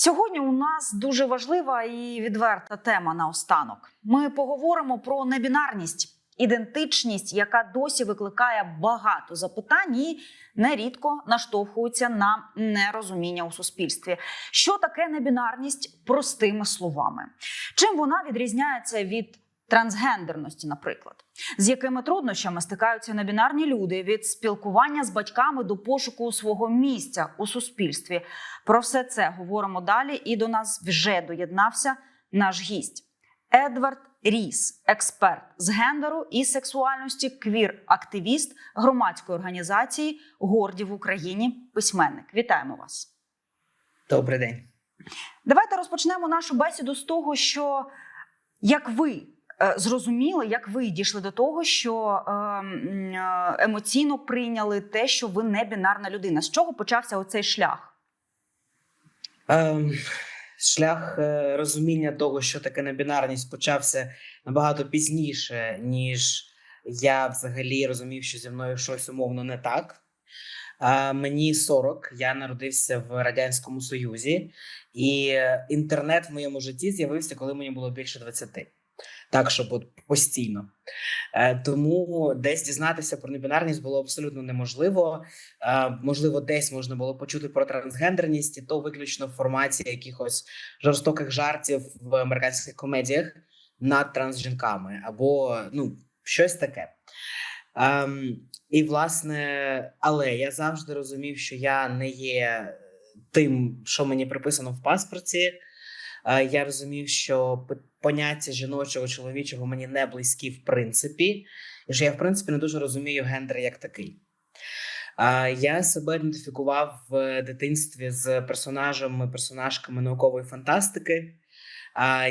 Сьогодні у нас дуже важлива і відверта тема наостанок. Ми поговоримо про небінарність, ідентичність, яка досі викликає багато запитань і нерідко наштовхується на нерозуміння у суспільстві. Що таке небінарність простими словами? Чим вона відрізняється від трансгендерності, наприклад? З якими труднощами стикаються небінарні люди від спілкування з батьками до пошуку свого місця у суспільстві? Про все це говоримо далі. І до нас вже доєднався наш гість Едвард Ріс, експерт з гендеру і сексуальності, квір-активіст громадської організації Горді в Україні. Письменник. Вітаємо вас. Добрий день. Давайте розпочнемо нашу бесіду з того, що як ви зрозуміли, як ви дійшли до того, що е, е, емоційно прийняли те, що ви не бінарна людина. З чого почався оцей шлях? Ем, шлях е, розуміння того, що таке небінарність, почався набагато пізніше, ніж я взагалі розумів, що зі мною щось умовно не так. Мені 40, я народився в Радянському Союзі, і е, інтернет в моєму житті з'явився, коли мені було більше 20. Так, щоб от постійно. Е, тому десь дізнатися про небінарність було абсолютно неможливо. Е, можливо, десь можна було почути про трансгендерність, і то виключно в форматі якихось жорстоких жартів в американських комедіях над трансжінками, або ну, щось таке. Ем, і власне, але я завжди розумів, що я не є тим, що мені приписано в паспорті. Я розумів, що поняття жіночого, чоловічого мені не близькі в принципі, і що я, в принципі, не дуже розумію гендер як такий. Я себе ідентифікував в дитинстві з персонажами, персонажками наукової фантастики,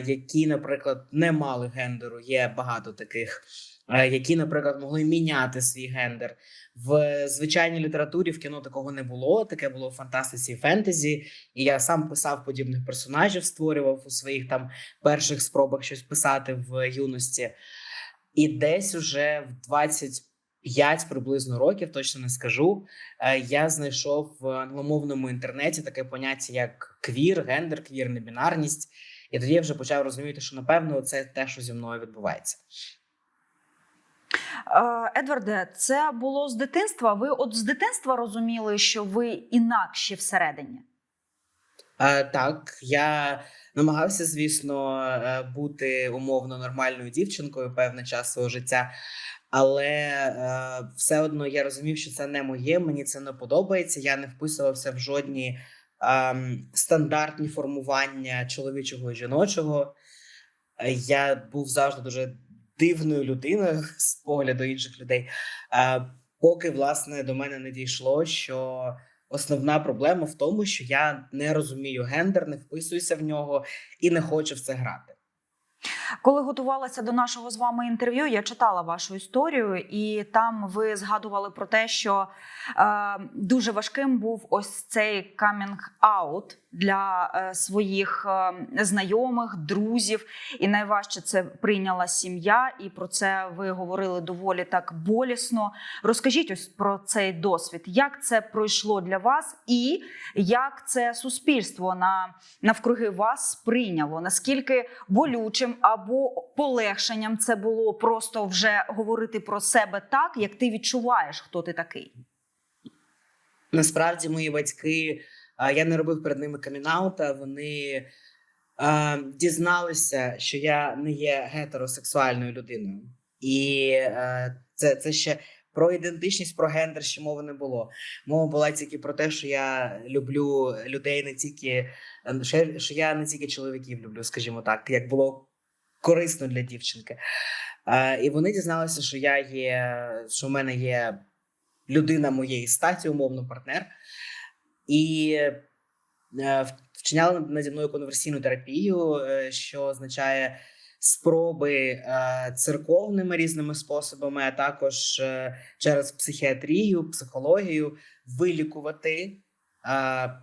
які, наприклад, не мали гендеру. Є багато таких, які, наприклад, могли міняти свій гендер. В звичайній літературі в кіно такого не було. Таке було в фантастиці і фентезі. І я сам писав подібних персонажів, створював у своїх там перших спробах щось писати в юності. І десь уже в 25 приблизно років, точно не скажу. е, Я знайшов в англомовному інтернеті таке поняття, як квір, гендер, квір, небінарність. І тоді я вже почав розуміти, що напевно це те, що зі мною відбувається. Е, Едварде, це було з дитинства. Ви от з дитинства розуміли, що ви інакші всередині? Е, так, я намагався, звісно, е, бути умовно нормальною дівчинкою певний час свого життя, але е, все одно я розумів, що це не моє, мені це не подобається. Я не вписувався в жодні ем, стандартні формування чоловічого і жіночого. Е, Я був завжди дуже дивною людиною з погляду інших людей. Е, поки власне до мене не дійшло, що Основна проблема в тому, що я не розумію гендер, не вписуюся в нього і не хочу в це грати. Коли готувалася до нашого з вами інтерв'ю, я читала вашу історію, і там ви згадували про те, що е, дуже важким був ось цей камінг-аут для е, своїх е, знайомих, друзів. І найважче це прийняла сім'я, і про це ви говорили доволі так болісно. Розкажіть ось про цей досвід, як це пройшло для вас, і як це суспільство на навкруги вас сприйняло? Наскільки болючим або полегшенням це було просто вже говорити про себе так, як ти відчуваєш, хто ти такий? Насправді, мої батьки, я не робив перед ними камінаута, вони а, дізналися, що я не є гетеросексуальною людиною. І е, це, це ще про ідентичність, про гендер ще мови не було. Мова була тільки про те, що я люблю людей не тільки е, що я, не тільки чоловіків люблю, скажімо так, як було корисно для дівчинки. Е, і вони дізналися, що я є, що в мене є людина моєї статі, умовно партнер, і е, вчиняли наді мною конверсійну терапію, е, що означає спроби е, церковними різними способами, а також через психіатрію, психологію вилікувати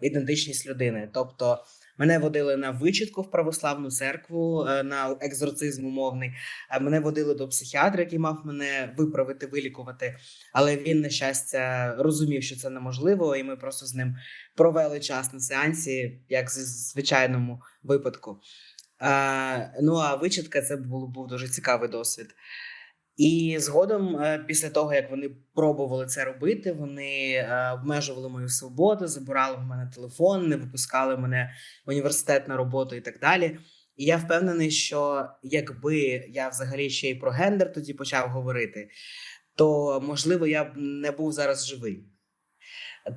ідентичність людини. Тобто Мене водили на вичітку в православну церкву е, на екзорцизм умовний. Е, Мене водили до психіатра, який мав мене виправити, вилікувати. Але він, на щастя, розумів, що це неможливо, і ми просто з ним провели час на сеансі, як в звичайному випадку. Е, ну а вичітка це був, був дуже цікавий досвід. І згодом, е, після того як вони пробували це робити, вони е, обмежували мою свободу, забирали в мене телефон, не випускали мене в університет на роботу і так далі. І я впевнений, що якби я взагалі ще й про гендер тоді почав говорити, то можливо я б не був зараз живий,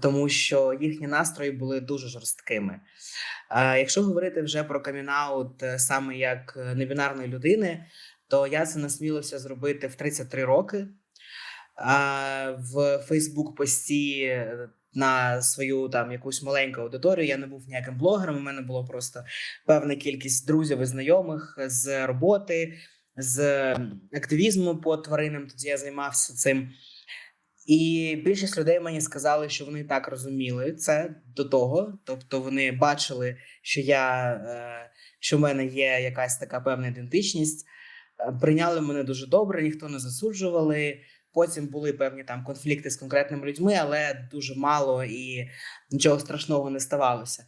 тому що їхні настрої були дуже жорсткими. Е, Якщо говорити вже про камінаут саме як небінарної людини, то я це насмілився зробити в 33 роки. В Фейсбук пості е, на свою там якусь маленьку аудиторію. Я не був ніяким блогером. У мене було просто певна кількість друзів і знайомих з роботи, з активізму по тваринам. Тоді я займався цим. І більшість людей мені сказали, що вони так розуміли це до того. Тобто вони бачили, що я е, що в мене є якась така певна ідентичність. Е, Прийняли мене дуже добре, ніхто не засуджували. Потім були певні там конфлікти з конкретними людьми, але дуже мало і нічого страшного не ставалося.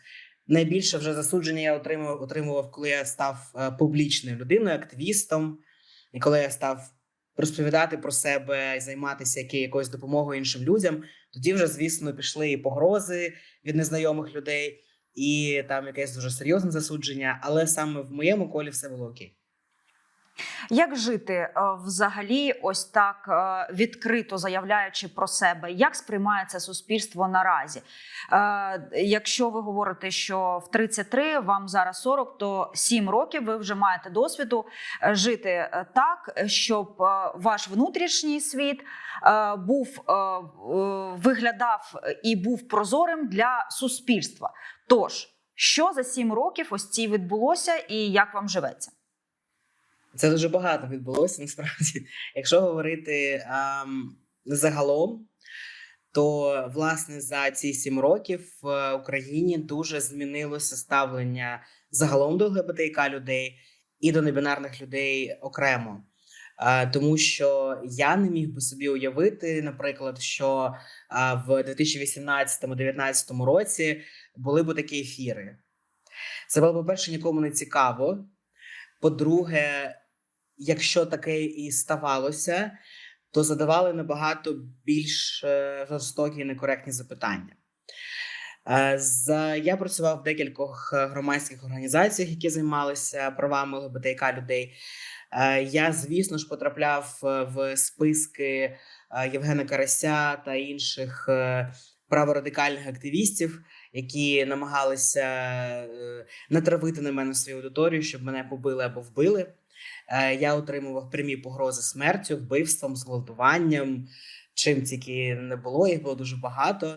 Найбільше вже засудження я отримував, отримував, коли я став е, публічною людиною, активістом, і коли я став розповідати про себе і займатися якоюсь допомогою іншим людям. Тоді вже, звісно, пішли і погрози від незнайомих людей, і там якесь дуже серйозне засудження. Але саме в моєму колі все було окей. Як жити е, взагалі, ось так е, відкрито заявляючи про себе? Як сприймає це суспільство наразі? Е, Якщо ви говорите, що в 33, вам зараз 40, то 7 років ви вже маєте досвіду жити так, щоб ваш внутрішній світ був виглядав і був прозорим для суспільства. Тож, що за 7 років ось ці відбулося, і як вам живеться? Це дуже багато відбулося насправді. Якщо говорити ем, загалом, то власне за ці сім років в Україні дуже змінилося ставлення загалом до ЛГБТК людей і до небінарних людей окремо. Е, тому що я не міг би собі уявити, наприклад, що е, в 2018-2019 році були б такі ефіри. Це було, по-перше, нікому не цікаво. По-друге, якщо таке і ставалося, то задавали набагато більш е, жорстокі і некоректні запитання. Е, я працював в декількох е, громадських організаціях, які займалися правами ЛГБТК людей. Я, звісно ж, потрапляв в списки Євгена Карася та інших праворадикальних активістів, які намагалися е, натравити на мене свою аудиторію, щоб мене побили або вбили. Е, Я отримував прямі погрози смертю, вбивством, зґвалтуванням, чим тільки не було, їх було дуже багато.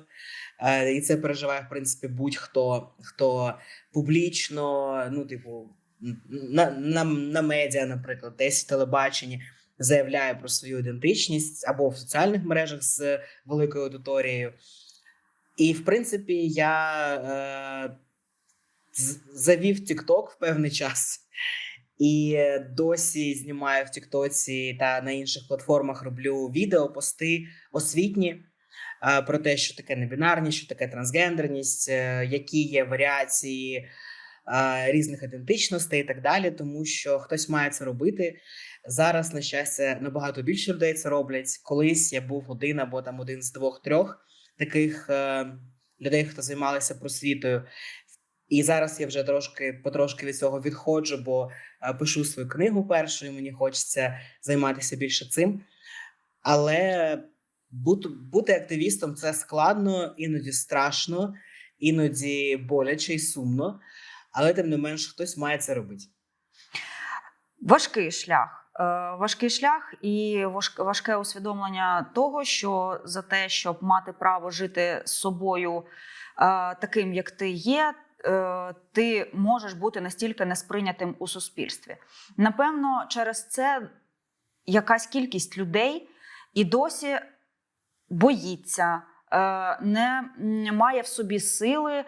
Е, І це переживає, в принципі, будь-хто, хто публічно, ну, типу, на, на, на медіа, наприклад, десь в телебаченні заявляє про свою ідентичність або в соціальних мережах з великою аудиторією. І, в принципі, я е, завів TikTok в певний час. І досі знімаю в Тіктоці та на інших платформах роблю відео, пости освітні е, про те, що таке небінарність, що таке трансгендерність, е, які є варіації е, різних ідентичностей і так далі, тому що хтось має це робити. Зараз, на щастя, набагато більше людей це роблять. Колись я був один або там один з двох-трьох таких е, людей, хто займалися просвітою. І зараз я вже трошки потрошки від цього відходжу, бо е, пишу свою книгу першу, і мені хочеться займатися більше цим. Але бути, бути активістом це складно, іноді страшно, іноді боляче і сумно. Але тим не менш, хтось має це робити. Важкий шлях. Е, Важкий шлях і важке усвідомлення того, що за те, щоб мати право жити з собою е, таким, як ти є, е, ти можеш бути настільки несприйнятим у суспільстві. Напевно, через це якась кількість людей і досі боїться не має в собі сили е,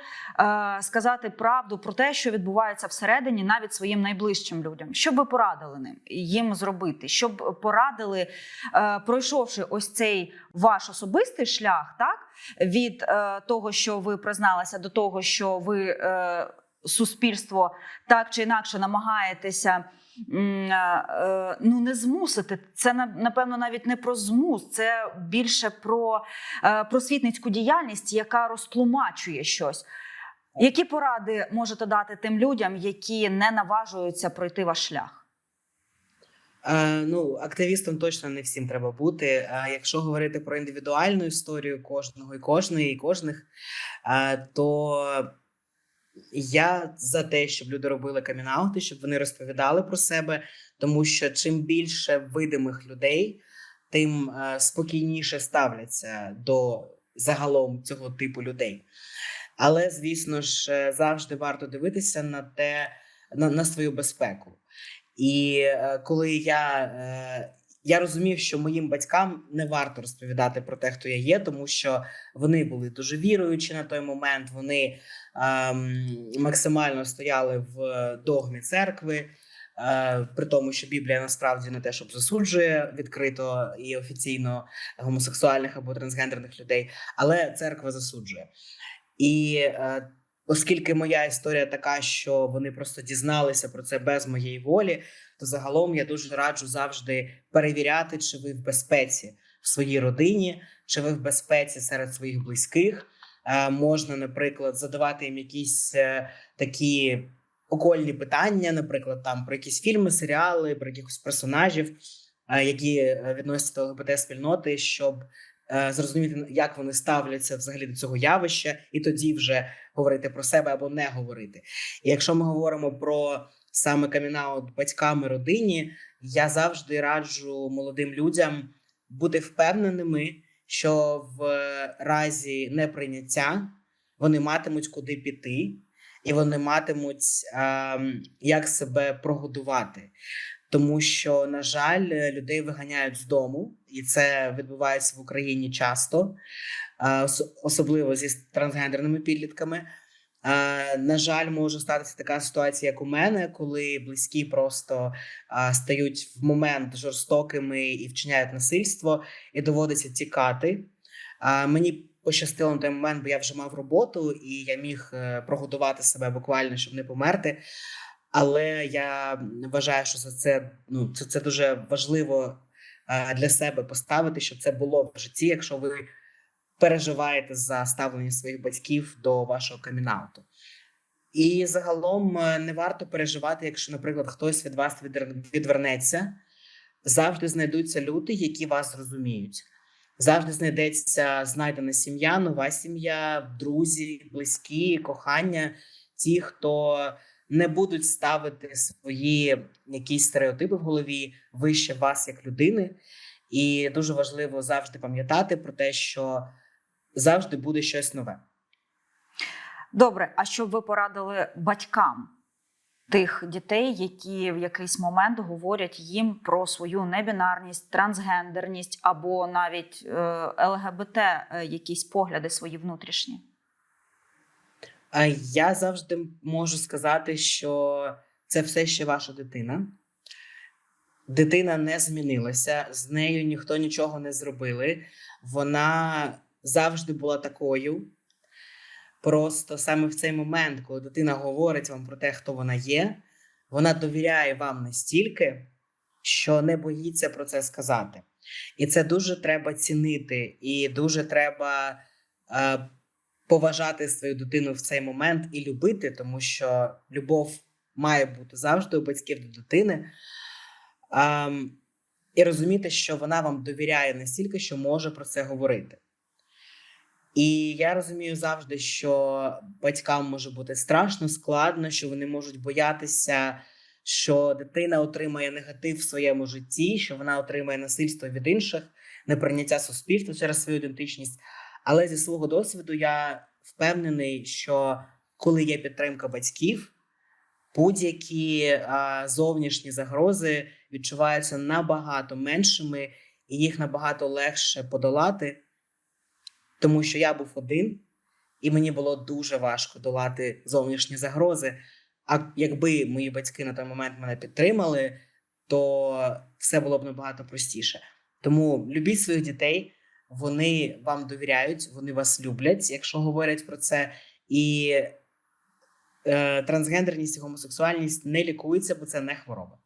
сказати правду про те, що відбувається всередині, навіть своїм найближчим людям. Що б порадили ним їм зробити? Що б порадили, е, пройшовши ось цей ваш особистий шлях, так від е, того, що ви призналися, до того, що ви е, суспільство так чи інакше намагаєтеся. Е, Ну, не змусити. Це напевно навіть не про змус, це більше про е, просвітницьку діяльність, яка розтлумачує щось. Які поради можете дати тим людям, які не наважуються пройти ваш шлях? Е, ну, активістом точно не всім треба бути. А якщо говорити про індивідуальну історію кожного і кожної, і кожних, то я за те, щоб люди робили камінаути, щоб вони розповідали про себе, тому що чим більше видимих людей, тим е, спокійніше ставляться до загалом цього типу людей. Але, звісно ж, е, завжди варто дивитися на те, на, на свою безпеку. І е, коли я, я розумів, що моїм батькам не варто розповідати про те, хто я є, тому що вони були дуже віруючі на той момент. Вони ем, максимально стояли в догмі церкви. Е, при тому, що Біблія насправді не те, щоб засуджує відкрито і офіційно гомосексуальних або трансгендерних людей, але церква засуджує. І е, оскільки моя історія така, що вони просто дізналися про це без моєї волі, то загалом я дуже раджу завжди перевіряти, чи ви в безпеці в своїй родині, чи ви в безпеці серед своїх близьких. Е, можна, наприклад, задавати їм якісь е, такі окольні питання, наприклад, там про якісь фільми, серіали, про якихось персонажів, е, які відносяться до ЛГБТ спільноти, щоб зрозуміти, як вони ставляться взагалі до цього явища, і тоді вже говорити про себе або не говорити. І якщо ми говоримо про саме камінаут батькам і родині, я завжди раджу молодим людям бути впевненими, що в разі неприйняття вони матимуть куди піти, і вони матимуть ем, як себе прогодувати. Тому що, на жаль, людей виганяють з дому, і це відбувається в Україні часто, е, особливо зі трансгендерними підлітками. На жаль, може статися така ситуація, як у мене, коли близькі просто стають в момент жорстокими і вчиняють насильство, і доводиться тікати. Мені пощастило на той момент, бо я вже мав роботу, і я міг е, прогодувати себе буквально, щоб не померти. Але я вважаю, що за це ну це, це дуже важливо для себе поставити, щоб це було в житті, якщо ви переживаєте за ставлення своїх батьків до вашого камінауту. І загалом е, не варто переживати, якщо, наприклад, хтось від вас відвернеться. Завжди знайдуться люди, які вас розуміють. Завжди знайдеться знайдена сім'я, нова сім'я, друзі, близькі, кохання, ті, хто не будуть ставити свої якісь стереотипи в голові вище вас як людини. І дуже важливо завжди пам'ятати про те, що завжди буде щось нове. Добре, а що б ви порадили батькам тих дітей, які в якийсь момент говорять їм про свою небінарність, трансгендерність або навіть е, ЛГБТ, е, якісь погляди свої внутрішні? А я завжди можу сказати, що це все ще ваша дитина. Дитина не змінилася, з нею ніхто нічого не зробили. Вона завжди була такою. Просто саме в цей момент, коли дитина говорить вам про те, хто вона є, вона довіряє вам настільки, що не боїться про це сказати. І це дуже треба цінити, і дуже треба е, поважати свою дитину в цей момент і любити, тому що любов має бути завжди у батьків до дитини. Ем, і розуміти, що вона вам довіряє настільки, що може про це говорити. І я розумію завжди, що батькам може бути страшно, складно, що вони можуть боятися, що дитина отримає негатив в своєму житті, що вона отримає насильство від інших, неприйняття суспільства через свою ідентичність. Але зі свого досвіду я впевнений, що коли є підтримка батьків, будь-які зовнішні загрози відчуваються набагато меншими, і їх набагато легше подолати. Тому що я був один, і мені було дуже важко долати зовнішні загрози. А якби мої батьки на той момент мене підтримали, то все було б набагато простіше. Тому любіть своїх дітей, вони вам довіряють, вони вас люблять, якщо говорять про це. І е, трансгендерність і гомосексуальність не лікуються, бо це не хвороба.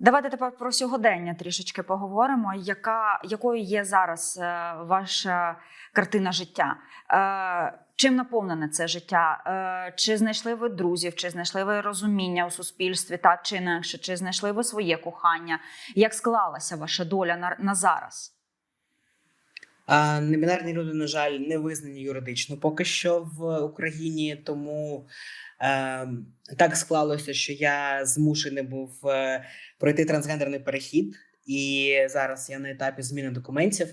Давайте тепер про сьогодення трішечки поговоримо. Яка якою є зараз е, ваша картина життя? Е, чим наповнене це життя? Е, чи знайшли ви друзів, чи знайшли ви розуміння у суспільстві, так чи інакше? Чи знайшли ви своє кохання? Як склалася ваша доля на, на зараз? Небінарні люди, на жаль, не визнані юридично поки що в Україні, тому е, так склалося, що я змушений був е, пройти трансгендерний перехід, і зараз я на етапі зміни документів.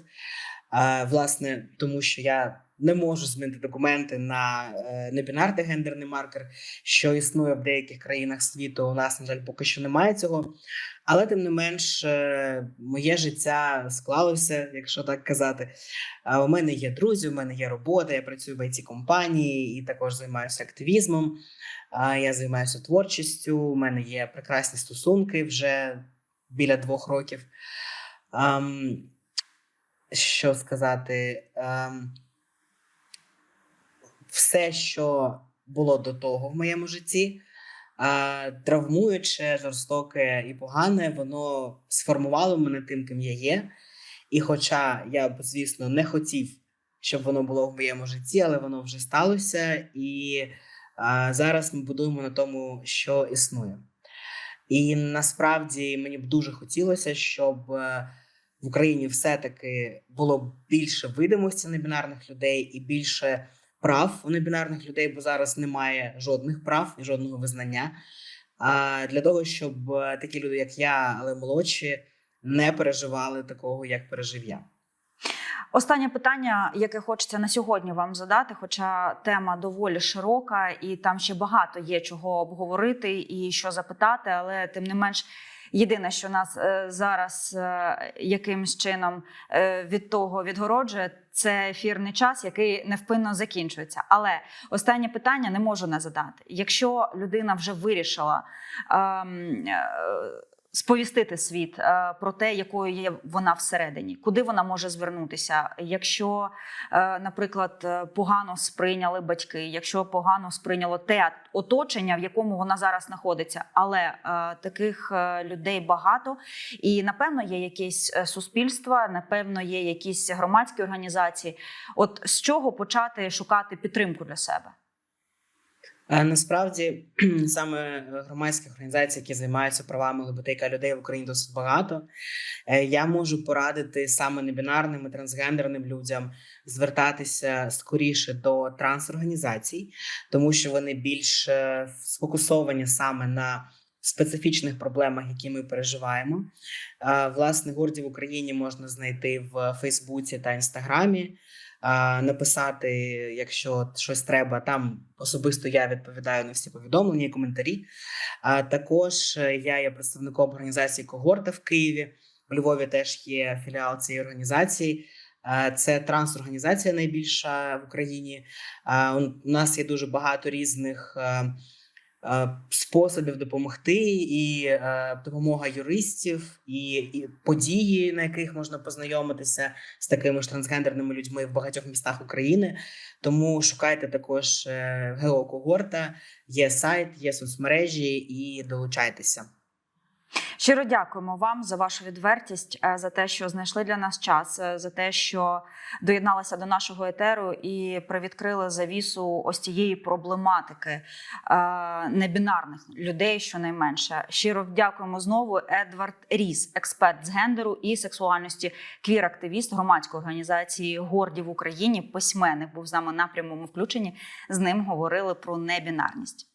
Власне, тому що я не можу змінити документи на е, небінарний гендерний маркер, що існує в деяких країнах світу. У нас, на жаль, поки що немає цього. Але тим не менш, е, моє життя склалося, якщо так казати. У мене є друзі, у мене є робота, я працюю в it компанії і також займаюся активізмом. Я займаюся творчістю. У мене є прекрасні стосунки вже біля двох років. Що сказати? Все, що було до того в моєму житті, травмуюче, жорстоке і погане, воно сформувало мене тим, ким я є. І хоча я б, звісно, не хотів, щоб воно було в моєму житті, але воно вже сталося, і а, зараз ми будуємо на тому, що існує. І насправді мені б дуже хотілося, щоб е, в Україні все-таки було більше видимості небінарних людей і більше прав у небінарних людей, бо зараз немає жодних прав і жодного визнання. А для того, щоб е, такі люди, як я, але молодші, не переживали такого, як пережив я. Останнє питання, яке хочеться на сьогодні вам задати, хоча тема доволі широка, і там ще багато є чого обговорити і що запитати, але тим не менш. Єдине, що нас е, зараз е, якимсь чином е, від того відгороджує, це ефірний час, який невпинно закінчується. Але останнє питання не можу не задати. Якщо людина вже вирішила ем, сповістити світ е, про те, якою є вона всередині, куди вона може звернутися, якщо, е, наприклад, е, погано сприйняли батьки, якщо погано сприйняло те оточення, в якому вона зараз знаходиться, але таких людей багато, і напевно є якісь суспільства, напевно, є якісь громадські організації. От з чого почати шукати підтримку для себе? А насправді саме громадські організації, які займаються правами ЛГБТК людей в Україні досить багато. Е, Я можу порадити саме небінарним і трансгендерним людям звертатися скоріше до транс-організацій, тому що вони більш е, сфокусовані саме на специфічних проблемах, які ми переживаємо. Е, Власне, гурді в Україні можна знайти в Фейсбуці та Інстаграмі. Написати, якщо щось треба, там особисто я відповідаю на всі повідомлення і коментарі. А також е, я є представником організації Когорта в Києві. У Львові теж є філіал цієї організації. Це транс-організація найбільша в Україні. У нас є дуже багато різних е, способів допомогти, і е, допомога юристів, і, і події, на яких можна познайомитися з такими ж трансгендерними людьми в багатьох містах України. Тому шукайте також геокогорта, є сайт, є соцмережі і долучайтеся. Щиро дякуємо вам за вашу відвертість, е, за те, що знайшли для нас час, е, за те, що доєдналися до нашого етеру і привідкрили завісу ось цієї проблематики е, небінарних людей, щонайменше. Щиро дякуємо знову. Едвард Ріс, експерт з гендеру і сексуальності, квір-активіст громадської організації Горді в Україні, письменник був з нами на прямому включенні. З ним говорили про небінарність.